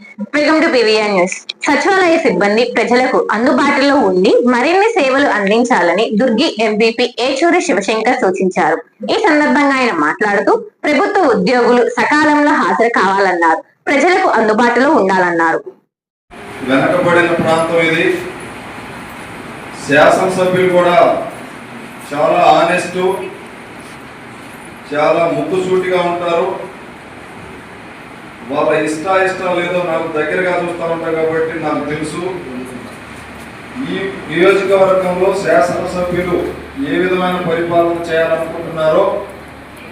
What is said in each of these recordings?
Welcome to PVR news సచివాలయ సిబ్బంది ప్రజలకు అందుబాటులో ఉండి మరిన్ని సేవలు అందించాలని దుర్గి ఎంపీపీ ఏచూరి శివశంకర్ సూచించారు. ఈ సందర్భంగా ఆయన మాట్లాడుతూ ప్రభుత్వ ఉద్యోగులు సకాలంలో హాజరు కావాలన్నారు. ప్రజలకు అందుబాటులో ఉండాలన్నారు. వెనకబడిన ప్రాంతం ఇది. శాసనసభ్యులు కూడా చాలా ఆనెస్ట్ చాలా ముక్కుసూటిగా ఉంటారు. వాళ్ళ ఇష్ట ఇష్టం లేదో నాకు దగ్గరగా చూస్తూ ఉంటారు కాబట్టి నాకు తెలుసు. ఈ నియోజకవర్గంలో శాసనసభ్యులు ఏ విధమైన పరిపాలన చేయాలనుకుంటున్నారో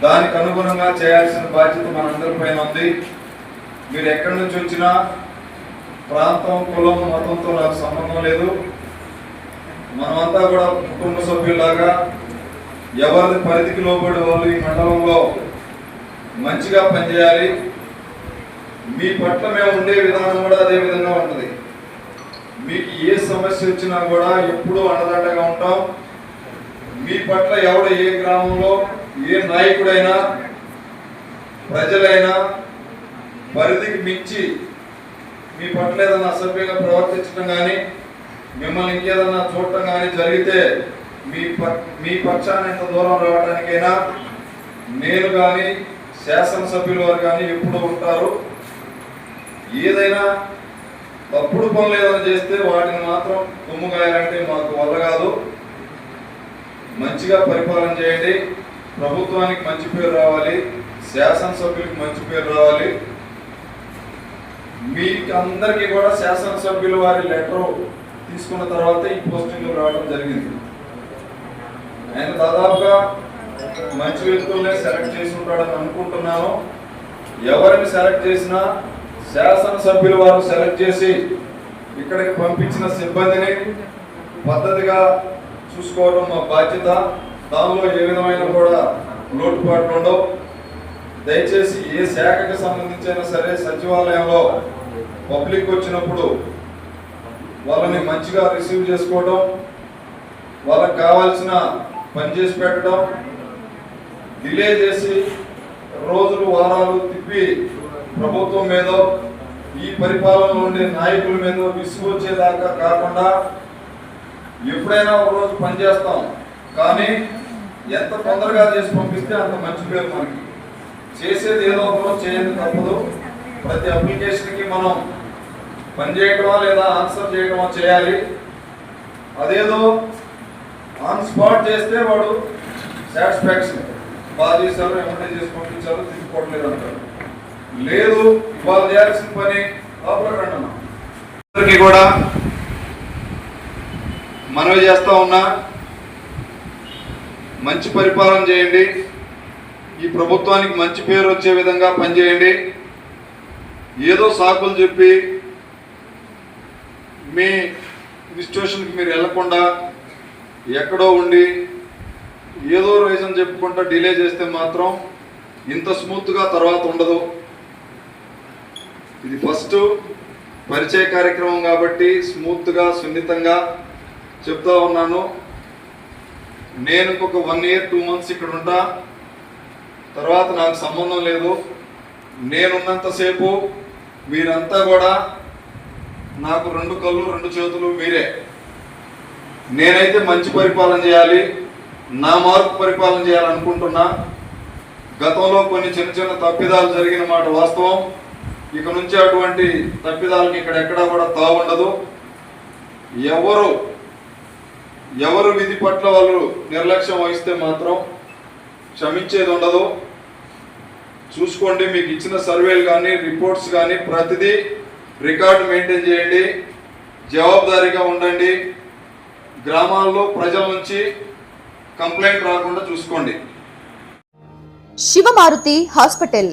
దానికి అనుగుణంగా చేయాల్సిన బాధ్యత మనందరిపైన ఉంది. మీరు ఎక్కడి నుంచి వచ్చినా ప్రాంతం కులం మతంతో నాకు సంబంధం లేదు. మనమంతా కూడా కుటుంబ సభ్యులాగా ఎవరి పరిధికి లోబడి వాళ్ళు ఈ మండలంలో మంచిగా పనిచేయాలి. మీ పట్ల మేము ఉండే విధానం కూడా అదే విధంగా ఉంటుంది. మీకు ఏ సమస్య వచ్చినా కూడా ఎప్పుడూ అండదండగా ఉంటాం. మీ పట్ల ఎవడు ఏ గ్రామంలో ఏ నాయకుడైనా ప్రజలైనా పరిధికి మించి మీ పట్ల ఏదైనా అసభ్యంగా ప్రవర్తించడం కానీ మిమ్మల్ని ఇంకేదన్నా చూడటం కానీ జరిగితే మీ ప- మీ పక్షాన్ని ఎంత దూరం రావడానికైనా నేను కానీ శాసనసభ్యుల వారు కానీ ఎప్పుడు ఉంటారు. ఏదైనా తప్పుడు పనులు ఏదైనా చేస్తే వాటిని మాత్రం తుమ్ముగాయాలంటే మాకు వల్ల కాదు మంచిగా పరిపాలన చేయండి. ప్రభుత్వానికి మంచి పేరు రావాలి. శాసనసభ్యులకు మంచి పేరు రావాలి. మీకు అందరికీ కూడా శాసనసభ్యుల వారి లెటర్ తీసుకున్న తర్వాత ఈ పోస్టింగ్లు రావడం జరిగింది. ఆయన దాదాపుగా మంచి వ్యక్తులనే సెలెక్ట్ చేసి ఉంటాడని అనుకుంటున్నాను. ఎవరిని సెలెక్ట్ చేసినా శాసనసభ్యులు వారు సెలెక్ట్ చేసి ఇక్కడికి పంపించిన సిబ్బందిని పద్ధతిగా చూసుకోవడం మా బాధ్యత. దానిలో ఏ విధమైన కూడా లోటుపాట్లు ఉండవు. దయచేసి ఏ శాఖకి సంబంధించిన సరే సచివాలయంలో పబ్లిక్ వచ్చినప్పుడు వాళ్ళని మంచిగా రిసీవ్ చేసుకోవడం వాళ్ళకి కావాల్సిన పని చేసి పెట్టడం డిలే చేసి రోజులు వారాలు తిప్పి ప్రభుత్వం మీద ఈ పరిపాలనలో ఉండే నాయకుల మీద విసుగు వచ్చేదాకా కాకుండా ఎప్పుడైనా ఒకరోజు పనిచేస్తాం. పని చేస్తాం కానీ ఎంత తొందరగా చేసి పంపిస్తే అంత మంచి పేరు మనకి. చేసేది ఏదో ఒక రోజు చేయండి తప్పదు. ప్రతి అప్లికేషన్కి మనం పనిచేయటమా లేదా ఆన్సర్ చేయటమా చేయాలి. అదేదో ఆన్ స్పాట్ చేస్తే వాడు సాటిస్ఫాక్షన్. బాగా చేశారు ఏమంటే చేసి పంపించారు తీసుకోవట్లేదు అంటారు. లేదు ఇవాళ చేయాల్సిన పని అందరికీ కూడా మనవి చేస్తా ఉన్నా మంచి పరిపాలన చేయండి. ఈ ప్రభుత్వానికి మంచి పేరు వచ్చే విధంగా పనిచేయండి. ఏదో సాకులు చెప్పి మీ ఇన్స్టిట్యూషన్కి మీరు వెళ్ళకుండా ఎక్కడో ఉండి ఏదో రీజన్ చెప్పుకుంటా డిలే చేస్తే మాత్రం ఇంత స్మూత్గా తర్వాత ఉండదు. ఇది ఫస్ట్ పరిచయ కార్యక్రమం కాబట్టి స్మూత్గా సున్నితంగా చెప్తా ఉన్నాను. నేను ఒక వన్ ఇయర్ టూ మంత్స్ ఇక్కడ ఉంటా. తర్వాత నాకు సంబంధం లేదు. నేనున్నంతసేపు మీరంతా కూడా నాకు రెండు కళ్ళు రెండు చేతులు మీరే. నేనైతే మంచి పరిపాలన చేయాలి. నా మార్పు పరిపాలన చేయాలనుకుంటున్నా. గతంలో కొన్ని చిన్న చిన్న తప్పిదాలు జరిగిన మాట వాస్తవం. ఇక నుంచి అటువంటి తప్పిదాలకి ఇక్కడ ఎక్కడా కూడా తావుండదు. ఎవరు ఎవరు విధి పట్ల వాళ్ళు నిర్లక్ష్యం వహిస్తే మాత్రం క్షమించేది ఉండదు. చూసుకోండి మీకు ఇచ్చిన సర్వేలు కానీ రిపోర్ట్స్ కానీ ప్రతిదీ రికార్డు మెయింటైన్ చేయండి. జవాబుదారీగా ఉండండి. గ్రామాల్లో ప్రజల నుంచి కంప్లైంట్ రాకుండా చూసుకోండి. Shivamaruthi hospital.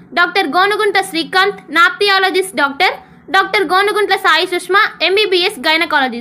doctor Gonugunta Srikanth nephrologist doctor doctor Gonuguntla Sai Sushma MBBS gynaecologist.